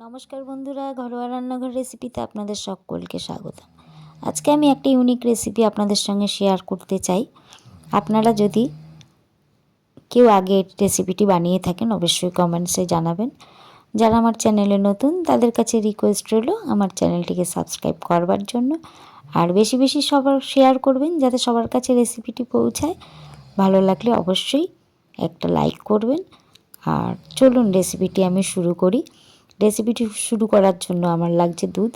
নমস্কার বন্ধুরা, ঘরোয়া রান্নাঘর রেসিপিতে আপনাদের সকলকে স্বাগত। আজকে আমি একটা ইউনিক রেসিপি আপনাদের সঙ্গে শেয়ার করতে চাই। আপনারা যদি কেউ আগে রেসিপিটি বানিয়ে থাকেন, অবশ্যই কমেন্টসে জানাবেন। যারা আমার চ্যানেলে নতুন, তাদের কাছে রিকোয়েস্ট রইল আমার চ্যানেলটিকে সাবস্ক্রাইব করবার জন্য। আর বেশি বেশি সবার শেয়ার করবেন, যাতে সবার কাছে রেসিপিটি পৌঁছায়। ভালো লাগলে অবশ্যই একটা লাইক করবেন। আর চলুন রেসিপিটি আমি শুরু করি। রেসিপিটি শুরু করার জন্য আমার লাগছে দুধ।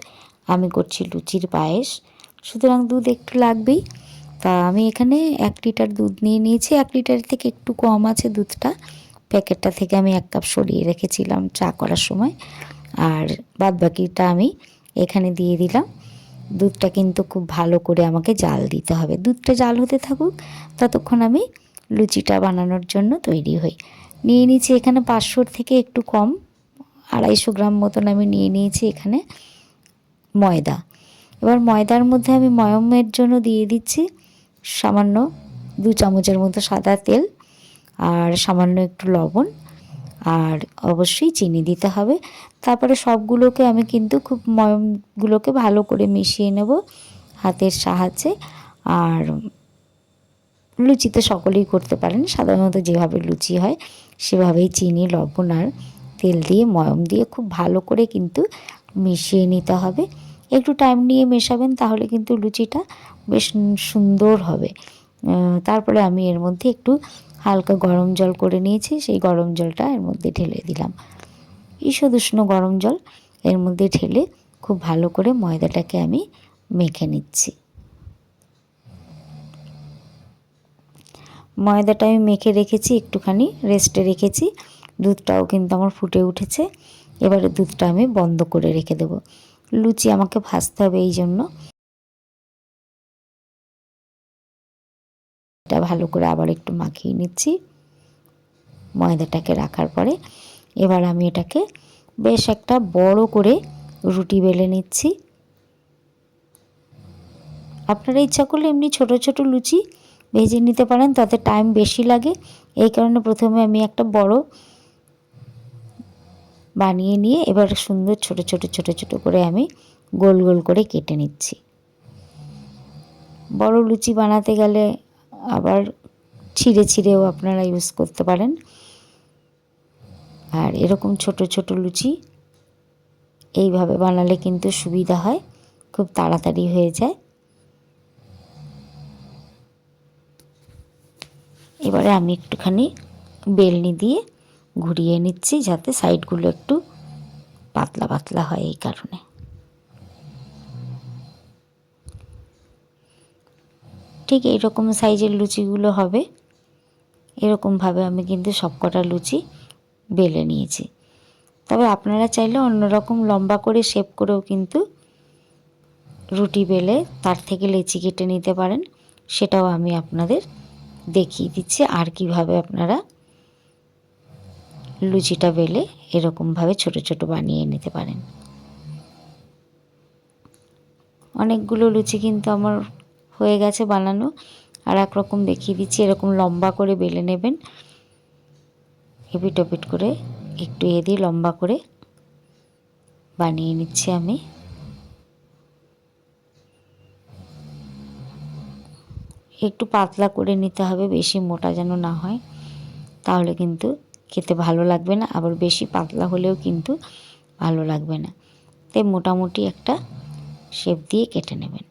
আমি করছি লুচির পায়েস। সুতরাং দুধ একটু লাগবেই। তা আমি এখানে এক লিটার দুধ নিয়ে নিয়েছি। এক লিটার থেকে একটু কম আছে দুধটা। প্যাকেটটা থেকে আমি এক কাপ সরিয়ে রেখেছিলাম চা করার সময়। আর বাদ বাকিটা আমি এখানে দিয়ে দিলাম। দুধটা কিন্তু খুব ভালো করে আমাকে জাল দিতে হবে। দুধটা জাল হতে থাকুক, ততক্ষণ আমি লুচিটা বানানোর জন্য তৈরি হই। নিয়ে নিয়েছি এখানে পাঁচশোর থেকে একটু কম। আড়াইশো গ্রাম মতন আমি নিয়ে নিয়েছি এখানে ময়দা। এবার ময়দার মধ্যে আমি ময়মের জন্য দিয়ে দিচ্ছি সামান্য দু চামচের মতো সাদা তেল আর সামান্য একটু লবণ আর অবশ্যই চিনি দিতে হবে। তারপরে সবগুলোকে আমি কিন্তু খুব ময়মগুলোকে ভালো করে মিশিয়ে নেব হাতের সাহায্যে আর লুচি তো সকলেই করতে পারেন। সাধারণত যেভাবে লুচি হয় সেভাবেই চিনি, লবণ আর তেল দিয়ে, ময়ম দিয়ে খুব ভালো করে কিন্তু মিশিয়ে নিতে হবে। একটু টাইম নিয়ে মেশাবেন তাহলে কিন্তু লুচিটা বেশ সুন্দর হবে। তারপরে আমি এর মধ্যে একটু হালকা গরম জল করে নিয়েছি, সেই গরম জলটা এর মধ্যে ঢেলে দিলাম। ঈষদ উষ্ণ গরম জল এর মধ্যে ঢেলে খুব ভালো করে ময়দাটাকে আমি মেখে নিচ্ছি। ময়দাটা আমি মেখে রেখেছি, একটুখানি রেস্টে রেখেছি। দুধটাও কিন্তু আমার ফুটে উঠেছে। এবারে দুধটা আমি বন্ধ করে রেখে দেবো। লুচি আমাকে ভাজতে হবে এই জন্য। এটা ভালো করে আবার একটু মাখিয়ে নিচ্ছি। ময়দাটাকে রাখার পরে এবার আমি এটাকে বেশ একটা বড় করে রুটি বেলে নিচ্ছি। আপনারা ইচ্ছা করলে এমনি ছোট ছোট লুচি ভেজে নিতে পারেন, তাতে টাইম বেশি লাগে। এই কারণে প্রথমে আমি একটা বড় বানিয়ে নিয়ে এবার সুন্দর ছোট ছোট ছোট ছোট করে আমি গোল গোল করে কেটে নিচ্ছি। বড় লুচি বানাতে গেলে আবার ছিঁড়ে, ছিঁড়েও আপনারা ইউজ করতে পারেন। আর এরকম ছোট ছোট লুচি এইভাবে বানালে কিন্তু সুবিধা হয়, খুব তাড়াতাড়ি হয়ে যায়। এবারে আমি একটুখানি বেলনি দিয়ে ঘুরিয়ে নিচ্ছি যাতে সাইডগুলো একটু পাতলা পাতলা হয় এই কারণে। ঠিক এইরকম সাইজের লুচিগুলো হবে। এরকমভাবে আমি কিন্তু সবকটা লুচি বেলে নিয়েছি। তবে আপনারা চাইলে অন্যরকম লম্বা করে শেপ করেও কিন্তু রুটি বেলে তার থেকে লেচি কেটে নিতে পারেন। সেটাও আমি আপনাদের দেখিয়ে দিচ্ছি আর কীভাবে আপনারা লুচিটা বেলে এরকমভাবে ছোট ছোট বানিয়ে নিতে পারেন। অনেকগুলো লুচি কিন্তু আমার হয়ে গেছে বানানো। আর এক রকম দেখিয়ে দিচ্ছি, এরকম লম্বা করে বেলে নেবেন। এপিট ওপিট করে একটু এ দিয়ে লম্বা করে বানিয়ে নিচ্ছি আমি। একটু পাতলা করে নিতে হবে, বেশি মোটা যেন না হয়, তাহলে কিন্তু খেতে ভালো লাগবে না, আবার বেশি পাতলা হলেও কিন্তু ভালো লাগবে না। তাই মোটামুটি একটা শেপ দিয়ে কেটে নেবেন।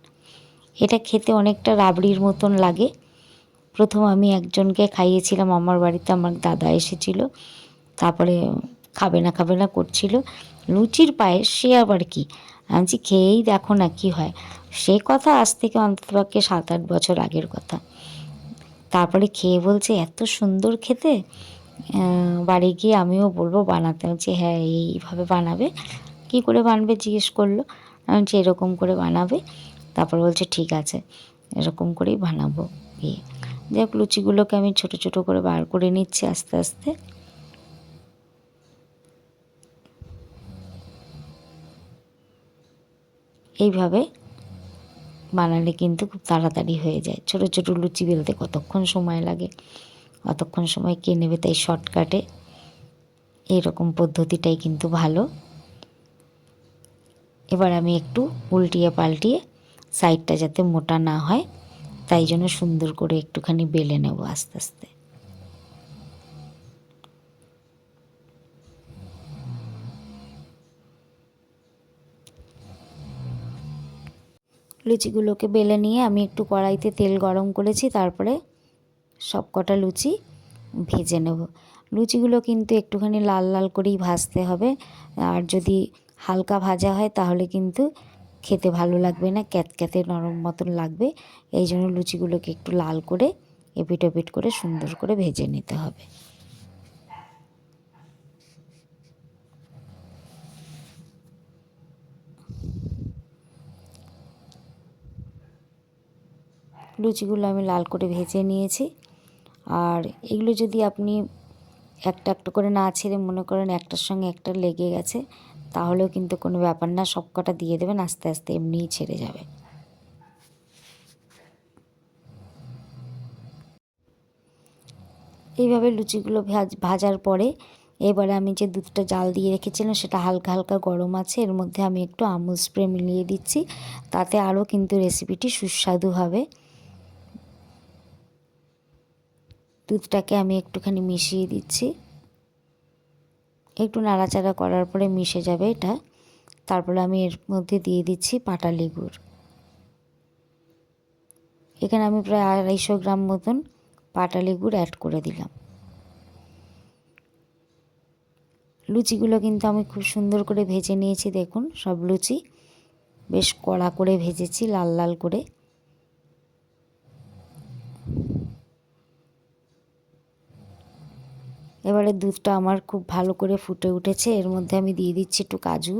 এটা খেতে অনেকটা রাবড়ির মতন লাগে। প্রথম আমি একজনকে খাইয়েছিলাম, আমার বাড়িতে আমার দাদা এসেছিল। তারপরে খাবে না খাবে না করছিল। লুচির পায়েস, সে আবার কি? আমি খেয়েই দেখো না কি হয়। সে কথা আজ থেকে অন্ততপক্ষে সাত আট বছর আগের কথা। তারপরে খেয়ে বলছে, এত সুন্দর খেতে। বাড়ি গিয়ে আমিও বলব বানাতে যে হ্যাঁ এইভাবে বানাবে। কি করে বানবে জিজ্ঞেস করল। আমি বলছি, এরকম করে বানাবে। তারপর বলছে, ঠিক আছে, এরকম করেই বানাবো। ইয়ে যাক লুচিগুলোকে আমি ছোট ছোট করে বার করে নিচ্ছি আস্তে আস্তে। এইভাবে বানালে কিন্তু খুব তাড়াতাড়ি হয়ে যায়। ছোট ছোট লুচি বেলতে কতক্ষণ সময় লাগে? অতক্ষণ সময় কে নেবে তাই শর্টকাটে এরকম পদ্ধতিটাই কিন্তু ভালো। এবার আমি একটু উল্টিয়ে পাল্টিয়ে সাইডটা যাতে মোটা না হয়, তাই জন্য সুন্দর করে একটুখানি বেলে নেব আস্তে আস্তে। লুচিগুলোকে বেলে নিয়ে আমি একটু কড়াইতে তেল গরম করেছি, তারপরে সব কটা লুচি ভেজে নেব। লুচিগুলো কিন্তু একটুখানি লাল লাল করেই ভাজতে হবে। আর যদি হালকা ভাজা হয় তাহলে কিন্তু খেতে ভালো লাগবে না, ক্যাতক্যাতে নরম মতন লাগবে। এই জন্য লুচিগুলোকে একটু লাল করে এপিট ওপিট করে সুন্দর করে ভেজে নিতে হবে। লুচিগুলো আমি লাল করে ভেজে নিয়েছি। আর এগুলো যদি আপনি একটা একটা করে না ছেড়ে মনে করেন একটার সঙ্গে একটা লেগে গেছে, তাহলেও কিন্তু কোনো ব্যাপার না, সব কটা দিয়ে দেবেন, আস্তে আস্তে এমনিই ছেড়ে যাবে। এইভাবে লুচিগুলো ভাজার পরে এবারে আমি যে দুধটা জাল দিয়ে রেখেছিলাম সেটা হালকা হালকা গরম আছে, এর মধ্যে আমি একটু আমুল স্প্রে মিলিয়ে দিচ্ছি, তাতে আরও কিন্তু রেসিপিটি সুস্বাদু হবে। দুধটাকে আমি একটুখানি মিশিয়ে দিচ্ছি। একটু নাড়াচাড়া করার পরে মিশে যাবে এটা। তারপরে আমি এর মধ্যে দিয়ে দিচ্ছি পাটালি গুড় এখানে আমি প্রায় আড়াইশো গ্রাম মতন পাটালি গুড় অ্যাড করে দিলাম। লুচিগুলো কিন্তু আমি খুব সুন্দর করে ভেজে নিয়েছি, দেখুন সব লুচি। বেশ কড়া করে ভেজেছি, লাল লাল করে। এবারে দুধটা আমার খুব ভালো করে ফুটে উঠেছে। এর মধ্যে আমি দিয়ে দিচ্ছি একটু কাজু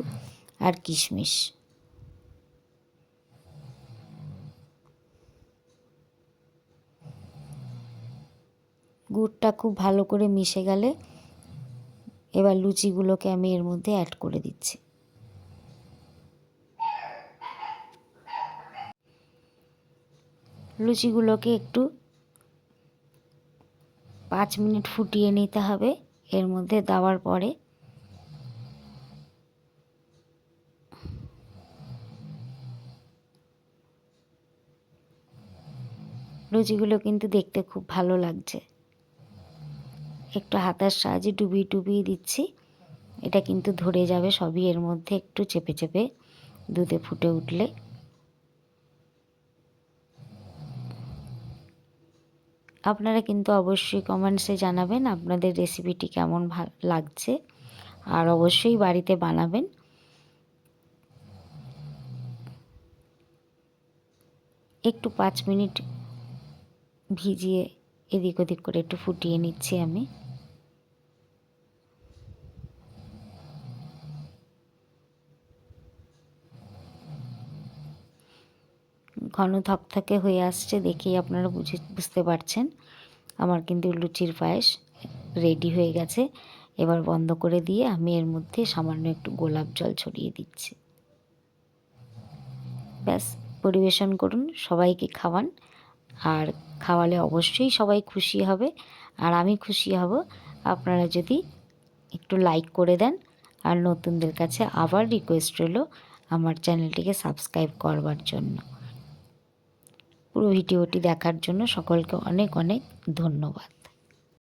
আর কিশমিশ। গুড়টা খুব ভালো করে মিশে গেলে এবার লুচিগুলোকে আমি এর মধ্যে অ্যাড করে দিচ্ছি। লুচিগুলোকে একটু পাঁচ মিনিট ফুটিয়ে নিতে হবে, এর মধ্যে দেওয়ার পরে। লুচিগুলো কিন্তু দেখতে খুব ভালো লাগছে। একটু হাতার সাহায্যে ডুবিয়ে ডুবিয়ে দিচ্ছি, এটা কিন্তু ধরে যাবে সবই, এর মধ্যে একটু চেপে চেপে দুধে ফুটে উঠলে। আপনারা কিন্তু অবশ্যই কমেন্টসে জানাবেন আপনাদের রেসিপিটি কেমন লাগছে। আর অবশ্যই বাড়িতে বানাবেন। একটু পাঁচ মিনিট ভিজিয়ে এদিক ওদিক করে একটু ফুটিয়ে নিচ্ছি আমি। ঘন থকথকে হয়ে আসছে দেখেই আপনারা বুঝে, বুঝতে পারছেন। আমার কিন্তু লুচির পায়েস রেডি হয়ে গেছে। এবার বন্ধ করে দিয়ে আমি এর মধ্যে সামান্য একটু গোলাপ জল ছড়িয়ে দিচ্ছি। ব্যাস, পরিবেশন করুন, সবাইকে খাওয়ান। আর খাওয়ালে অবশ্যই সবাই খুশি হবে। আর আমি খুশি হব। আপনারা যদি একটু লাইক করে দেন। আর নতুনদের কাছে আবার রিকোয়েস্ট রইল, আমার চ্যানেলটিকে সাবস্ক্রাইব করবার জন্য। পুরো ভিডিওটি দেখার জন্য সকলকে অনেক অনেক ধন্যবাদ।